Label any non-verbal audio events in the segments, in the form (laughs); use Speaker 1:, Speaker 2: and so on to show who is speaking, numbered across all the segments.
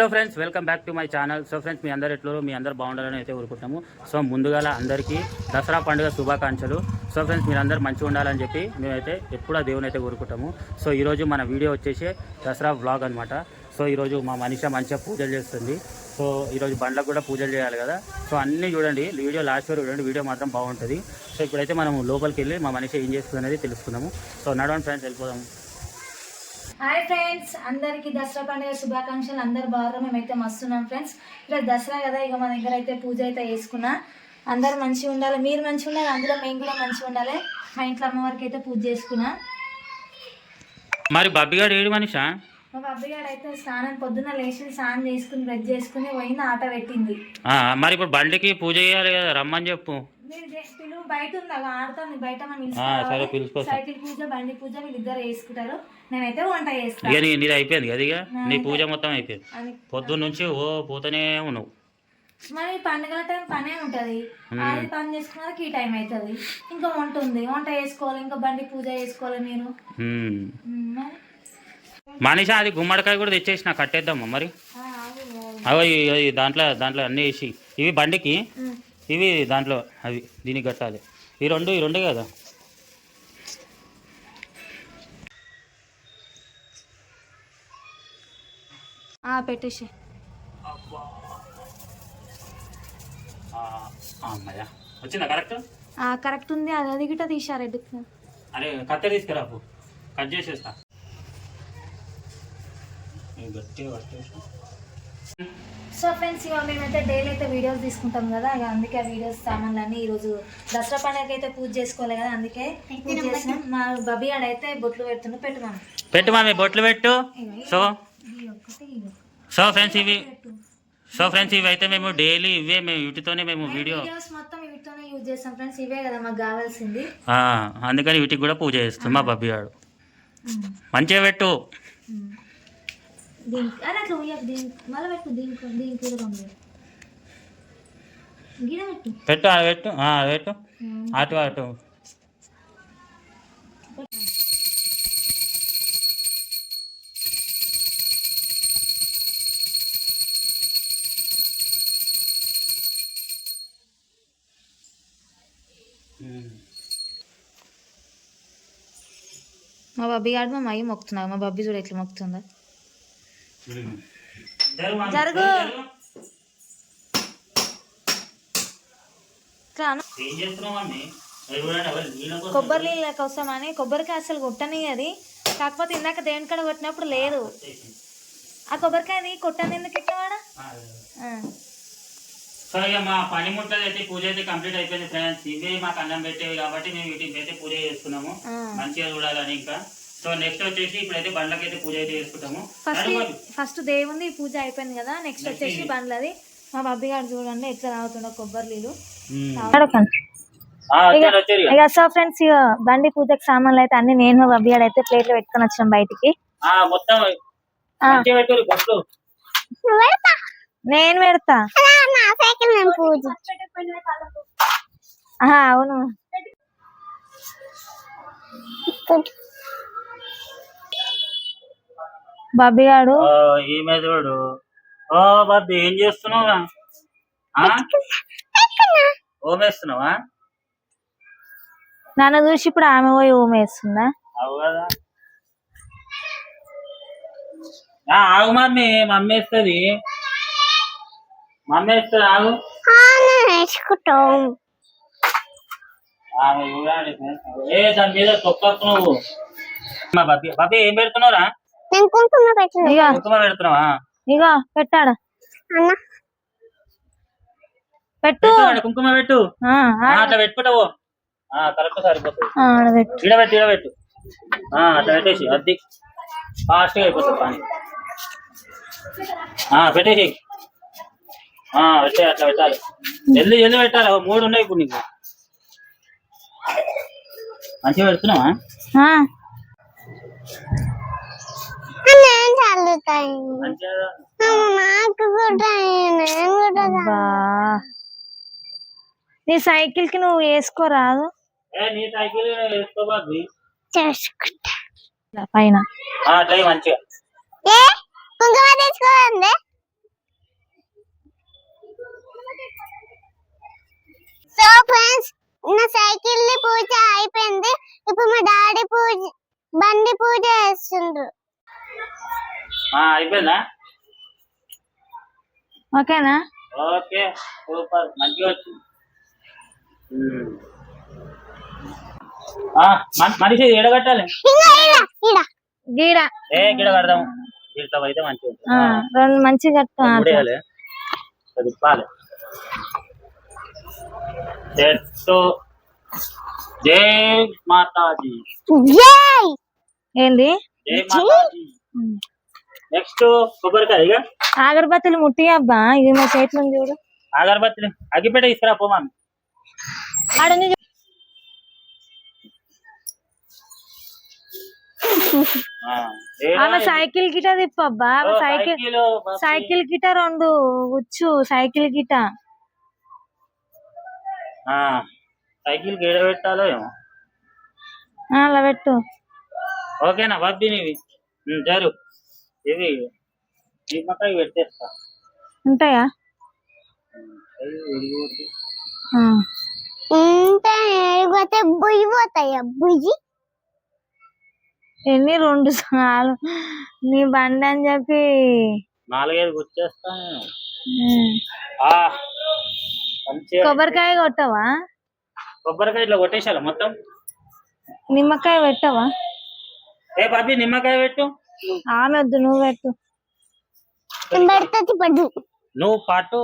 Speaker 1: Hello friends welcome back to my channel so friends మీ అందరు ఎట్లు మీ అందరు బాగుండాలని అయితే కోరుకుంటాము. సో ముందుగా అందరికీ దసరా పండుగ శుభాకాంక్షలు. సో ఫ్రెండ్స్ మీరు మంచిగా ఉండాలని చెప్పి మేమైతే ఎప్పుడూ దేవుని అయితే కోరుకుంటాము. సో ఈరోజు మన వీడియో వచ్చేసి దసరా వ్లాగ్ అనమాట సో ఈరోజు మా మనిష మంచిగా పూజలు చేస్తుంది. సో ఈరోజు బండ్లకు కూడా పూజలు చేయాలి కదా. సో అన్నీ చూడండి వీడియో లాస్ట్ వరకు చూడండి వీడియో మాత్రం బాగుంటుంది. సో ఇప్పుడైతే మనం లోపలికి వెళ్ళి మా మనిషి ఏం చేస్తుంది అనేది తెలుసుకుందాము. సో నడవండి ఫ్రెండ్స్ వెళ్ళిపోదాము.
Speaker 2: హాయ్ ఫ్రెండ్స్ అందరికీ దసరా పండుగ శుభాకాంక్షలు. అందరు బాగా మేమైతే మస్తున్నాం ఫ్రెండ్స్. ఇలా దసరా కదా ఇక మా దగ్గర అయితే పూజ అయితే వేసుకున్నా అందరు మంచిగా ఉండాలి. మీరు మంచిగా ఉండాలి అందులో మేము కూడా మంచిగా ఉండాలి. మా ఇంట్లో అమ్మవారికి అయితే పూజ చేసుకున్నా.
Speaker 1: మరి బబ్బిగాడు ఏడు మనిషా?
Speaker 2: మా అబ్బిగాడు అయితే స్నానం పొద్దున్న లేచి స్నానం చేసుకుని బ్రష్ చేసుకుని పోయింది ఆట పెట్టింది.
Speaker 1: మరి ఇప్పుడు బండికి పూజ చేయాలి కదా రమ్మని చెప్పు.
Speaker 2: పిలువు బయట ఉంది అలా ఆడుతుంది. బయట మనం
Speaker 1: సరే, పిలుచుకో.
Speaker 2: సైకిల్ పూజ బండి పూజ వీళ్ళిద్దరు వేసుకుంటారు. నేనైతే వంట
Speaker 1: ఇక
Speaker 2: చేస్తాను
Speaker 1: నీ నీది అయిపోయింది కదా ఇక? నీ పూజ మొత్తం అయిపోయింది. పొద్దున్న నుంచి ఓ పోతూనే ఉన్నావు.
Speaker 2: మరి పండుగల టైం పనే ఉంటది. అది పని చేసుకున్నది ఈ టైం అవుతుంది ఇంకా వంట ఉంది. వంట చేసుకోవాలి. ఇంకా బండి పూజ చేసుకోవాలి మీరు మరి?
Speaker 1: మనిషి అది గుమ్మడికాయ కూడా తెచ్చేసిన. కట్టేద్దామా మరి. అవి దాంట్లో దాంట్లో అన్నీ వేసి. ఇవి బండికి. ఇవి దాంట్లో అవి దీనికి కట్టాలి. ఈ రెండు ఈ రెండే కదా?
Speaker 2: పెట్టేసి
Speaker 1: వచ్చిందా కరెక్ట్?
Speaker 2: కరెక్ట్ ఉంది. అది అది గిట్ట తీసారు ఎడ్డుకు
Speaker 1: అరే కత్తె తీసుకురా. కట్ చేసేస్తా. గట్టిగా
Speaker 2: సో ఫ్రెండ్స్ ఇవాళ మేమైతే డైలీ అయితే వీడియోస్ తీసుకుంటాం కదా ఇక అందుకే ఆ వీడియోస్ సామాన్లన్నీ ఈరోజు దసరా పండుగకి అయితే పూజ చేసుకోవాలి కదా అందుకే పూజ చేసినాం. మా బబీ ఆడైతే బొట్లు పెడుతుండే పెట్టున్నాను
Speaker 1: పెట్టు మామి బొట్లు పెట్టు. సో. సో ఫ్రెండ్స్ ఇవి. సో ఫ్రెండ్స్ ఇవి అయితే మేము డైలీ ఇవే మేము వీటితోనే మేము వీడియో
Speaker 2: వీడియోస్ మొత్తం వీటితోనే యూజ్ చేస్తాం ఫ్రెండ్స్ ఇవే కదా మాకు కావాల్సింది.
Speaker 1: ఆ, అందుకని వీటికి కూడా పూజ చేస్తాం మా బబ్బి వాడు మంచిగా పెట్టు.
Speaker 2: దీనికి అరే అట్లా ఉయ్యకు దీనికి మళ్ళీ పెట్టు దీనికి దీనికి రెండు గిడ పెట్టు.
Speaker 1: పెట్టు ఆ పెట్టు ఆ, పెట్టు. అటు అటు.
Speaker 2: మా బబ్బీ గాడు మా మయ్యి మొక్కుతున్నారు. మా బబ్బీ చూడు ఎట్లా మొక్కుతుందా. జరుగు. కొబ్బరి నీళ్ళ కోసమని కొబ్బరికాయ అసలు కొట్టని అది. కాకపోతే ఇందాక దేని కాడ కొట్టినప్పుడు లేదు. ఆ కొబ్బరికాయది కొట్టని ఎందుకు ఎక్కవాడా
Speaker 1: సో ఇక మా పనిముట్లది అయితే పూజ అయితే కంప్లీట్ అయిపోయింది ఫ్రెండ్స్. ఇవే మాకు అన్నం పెట్టేవి కాబట్టి మేము వీటికి అయితే పూజ చేసుకున్నాము. మంచిగా చూడాలని ఇంకా. సో నెక్స్ట్ వచ్చేసి ఇప్పుడైతే బండ్లకి అయితే పూజ అయితే చేసుకుంటాము.
Speaker 2: ఫస్ట్
Speaker 1: బాబు.
Speaker 2: ఫస్ట్ దేవుంది పూజ అయిపోయింది కదా నెక్స్ట్ వచ్చేసి బండ్లది. మా బబ్బీ గారు చూడండి ఎట్లా తాగుతుండో కొబ్బరి నీళ్ళు.
Speaker 1: ఇక.
Speaker 2: సో ఫ్రెండ్స్ ఇక బండి పూజకి సామాన్లు అయితే అన్ని నేను బబ్బీ గారు అయితే ప్లేట్లు పెట్టుకొని వచ్చాం బయటికి. నేను పెడతా. అవును. బబ్బీ గాడు?
Speaker 1: ఓ, ఈమె చూడు ఓ బాబు ఏం చేస్తున్నావురా? ఆ? ఓమేస్తున్నావా?
Speaker 2: నన్ను చూసి ఇప్పుడు ఆమె పోయి ఊమేస్తుందా
Speaker 1: అవు కదా. ఆ, ఆగు మమ్మీ మమ్మీ వేస్తుంది. మమ్మీ వేస్తుంది ఆగు. ఆమె చూడాలి. ఏ దాని మీద తొక్కకు నువ్వు. మా బాబీ బాబీ ఏం పెడుతున్నావురా?
Speaker 2: ఇక
Speaker 1: కుంకుమ పెడుతున్నావా?
Speaker 2: ఇక పెట్టాడా? పెట్టు.
Speaker 1: పెట్టు ఆడ కుంకుమ పెట్టు. అట్లా పెట్టుకుంటావు కరెక్ట్ సరిపోతుంది.
Speaker 2: ఆ, ఆడ పెట్టు.
Speaker 1: ఇడబెట్టు ఆ, అట్లా పెట్టేసి అద్ది ఫాస్ట్గా అయిపోతుంది పని. ఆ, పెట్టేసి. ఆ, పెట్టే అట్లా పెట్టాలి. జల్ది జల్ది పెట్టాలి. ఓ మూడు ఉన్నాయి ఇప్పుడు నీకు. మంచిగా పెడుతున్నావా?
Speaker 2: నీ సైకిల్కి నువ్వు వేసుకోరాదు. పైన.
Speaker 3: సో ఫ్రెండ్స్ నా సైకిల్ పూజ అయిపోయింది. ఇప్పుడు మా డాడీ పూజ బండి పూజ చేస్తుండ్రు.
Speaker 1: అయిపోయిందా?
Speaker 2: ఓకేనా?
Speaker 1: ఓకే సూపర్ మంచిగా వచ్చింది. మనిషి ఎడగట్టాలి
Speaker 2: గీడ.
Speaker 1: ఏ గిడ కడదాం గిడతో అయితే మంచిగా ఉంటుంది.
Speaker 2: ఆ, రెండు మంచిగా కట్టు ఆ,
Speaker 1: ముడేయాలి అది ఇప్పాలి. చెట్టు జై మాతాజీ.
Speaker 3: జై!
Speaker 2: ఏంది?
Speaker 1: జై మాతాజీ. నెక్స్ట్ కొబ్బరికాయ ఇక?
Speaker 2: అగరబత్తులు ముట్టి అబ్బా? ఇది మా చేతిలో చూడు.
Speaker 1: అగరబత్తి అగ్గిపెట్ట తీసుకురా పో మామి.
Speaker 2: ఆడని చూ-
Speaker 1: ఆ, ఏడా
Speaker 2: ఆమె
Speaker 1: ఇది?
Speaker 2: సైకిల్ గిట తిప్పబ్బా సైకిల్
Speaker 1: సైకిలు,
Speaker 2: గిట రెండు వచ్చు సైకిల్ గిట
Speaker 1: సైకిల్ గీడ పెట్టాలో ఏమో.
Speaker 2: అలా పెట్టు.
Speaker 1: ఓకేనా బాబీ నీవి. జరు. ఇవి నిమ్మకాయ పెట్టేస్తా.
Speaker 2: ఉంటాయా?
Speaker 3: పోతే బుయ్యి పోతాయా? బుయ్యి?
Speaker 2: ఎన్ని రెండు సార్లు? నీ బండి అని చెప్పి
Speaker 1: నాలుగైదు గుర్చేస్తా
Speaker 2: కొబ్బరికాయ కొట్టవా?
Speaker 1: కొబ్బరికాయ ఇట్లా కొట్టేసారా మొత్తం?
Speaker 2: నిమ్మకాయ పెట్టవా?
Speaker 1: ఏ బాబీ నిమ్మకాయ పెట్టు.
Speaker 2: ఆమె వద్దు నువ్వు పెట్టు
Speaker 3: పెడుతుంది పడు
Speaker 1: నువ్వు పాటు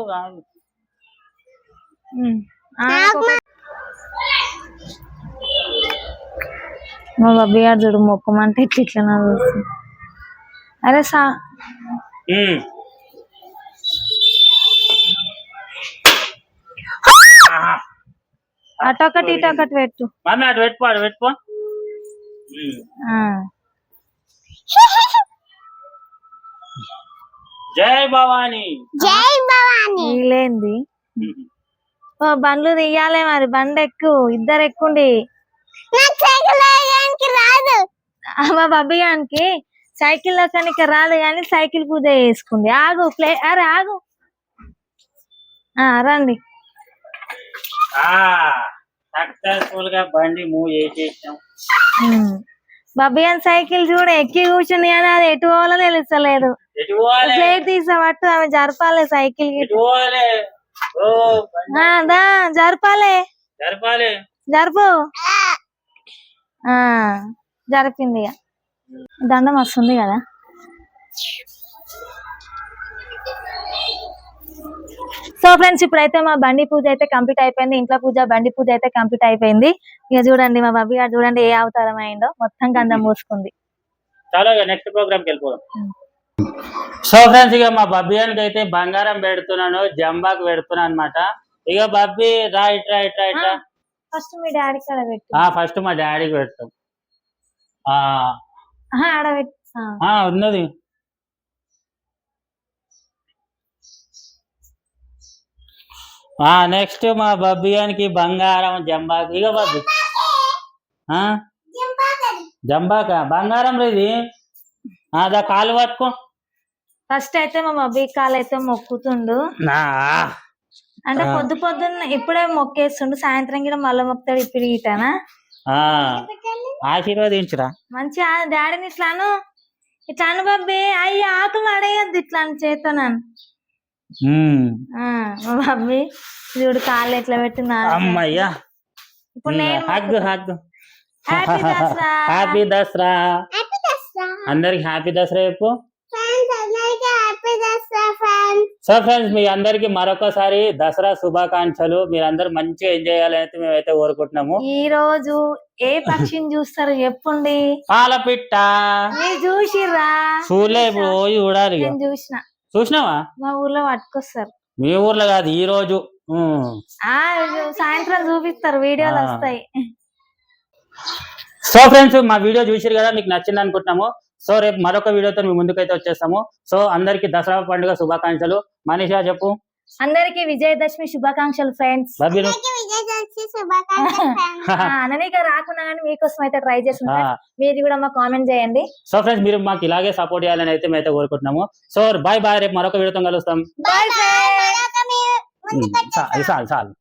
Speaker 2: మా బాబీ గారు చూడు మొక్కమంటే ఇట్లా ఇట్లా నవ్వుతుంది అరే సా. అటొకటి ఇటొకటి పెట్టు.
Speaker 1: అటు పెట్టుకో జై భవానీ.
Speaker 3: జై భవాని.
Speaker 2: వీలేంది. ఓ బండ్లు తీయాలి మరి బండి ఎక్కు ఇద్దరు ఎక్కుండి.
Speaker 3: నాకు సైకిల్ వేయడానికి రాదు.
Speaker 2: ఆ, మా బాబీ గానికి సైకిల్ కనుక రాదు కానీ సైకిల్ పూజ చేసుకుంది. ఆగు ప్లే అరే ఆగు. ఆ రండి.
Speaker 1: సక్సెస్ఫుల్గా బండి మూవ్ చేసేసాం.
Speaker 2: ఉమ్. బాబీ గాని సైకిల్ చూడ ఎక్కి కూర్చుంది కానీ అది ఎటు పోవాలో తెలుస్తలేదు. ప్లేట్ తీసామట్టు ఆమె జరపాలి సైకిల్ దా జరపాలి.
Speaker 1: జరపాలి.
Speaker 2: జరుపు. ఆ జరిపింది ఇక. దండం వస్తుంది కదా. సో ఫ్రెండ్స్ ఇప్పుడైతే మా బండి పూజ అయితే కంప్లీట్ అయిపోయింది. ఇంట్లో పూజ బండి పూజ అయితే కంప్లీట్ అయిపోయింది. ఇక చూడండి మా బాబీ గారు చూడండి ఏ అవతారం అయిందో. మొత్తం గంధం పూసుకుంది.
Speaker 1: నెక్స్ట్ ప్రోగ్రామ్ వెళ్ళిపోదాం. సో ఫ్రెండ్స్ ఇక మా బబ్బియానికి అయితే బంగారం పెడుతున్నాను జంబాకు పెడుతున్నాను అనమాట ఇక బబ్బి రా ఇట్రా ఇట్రా ఇట్రా
Speaker 2: ఫస్ట్ మీ డాడీ
Speaker 1: ఫస్ట్ మా డాడీకి పెడతాం. ఉన్నది. నెక్స్ట్ మా బబ్బియానికి బంగారం జంబాకు. ఇక బబ్బి. ఆ? జంబాక? బంగారం ఇది. అదా కాలు పట్టుకో.
Speaker 2: ఫస్ట్ అయితే మా బాబీ కాలు అయితే మొక్కుతుండు అంటే. పొద్దు పొద్దున్న ఇప్పుడే మొక్కేస్తుండు. సాయంత్రం కూడా మళ్ళీ మొక్కుతాడు ఇప్పుడు ఇటానా
Speaker 1: ఆశీర్వదించురా.
Speaker 2: మంచి డాడీని ఇట్లాను ఇట్లాను బాబీ అయ్యి ఆకులు అడగద్దు ఇట్లా చేతనాను. మా చూడు కాళ్ళు ఎట్లా పెట్టినా
Speaker 1: అమ్మయ్యా.
Speaker 2: ఇప్పుడు నేను
Speaker 1: hug hug.
Speaker 2: Happy Dasara
Speaker 1: happy Dasara
Speaker 3: happy Dasara
Speaker 1: అందరికి హ్యాపీ దసరా చెప్పు.
Speaker 3: ఫ్రెండ్స్ అందరికీ happy Dasara friends
Speaker 1: so friends మీ అందరికి మరొకసారి దసరా శుభాకాంక్షలు. మీరందరూ మంచిగా ఎంజాయ్ చేయాలని అయితే మేమైతే కోరుకుంటున్నాము.
Speaker 2: ఈ రోజు ఏ పక్షిని చూస్తారు చెప్పండి?
Speaker 1: పాలపిట్ట. పోయి చూడాలి
Speaker 2: చూసిన.
Speaker 1: చూసినావా?
Speaker 2: మా ఊర్లో పట్టుకొస్తారు.
Speaker 1: మీ ఊర్లో కాదు ఈ రోజు.
Speaker 2: సాయంత్రం చూపిస్తారు వీడియోలు. వస్తాయి.
Speaker 1: సో ఫ్రెండ్స్ మా వీడియో చూసిరు కదా మీకు నచ్చింది అనుకుంటున్నాము. సో రేపు మరొక వీడియోతో మీ ముందుకైతే వచ్చేస్తాము. సో అందరికి దసరా పండుగ శుభాకాంక్షలు. మనీషా చెప్పు.
Speaker 2: అందరికి విజయదశమి శుభాకాంక్షలు ఫ్రెండ్స్
Speaker 1: బాబీ
Speaker 3: అందరికీ విజయదశమి శుభాకాంక్షలు ఫ్రెండ్స్
Speaker 2: అననిక (laughs) రాకున్నా కానీ మీకోసం అయితే ట్రై చేస్తున్నాం మీరు కూడా మాకు కామెంట్ చేయండి.
Speaker 1: సో ఫ్రెండ్స్ మీరు మాకు ఇలాగే సపోర్ట్ చేయాలని అయితే మేమైతే కోరుకుంటున్నాము. సో బాయ్ బాయ్ రేపు మరొక వీడియోతో కలుస్తాం. చాలు చాలు.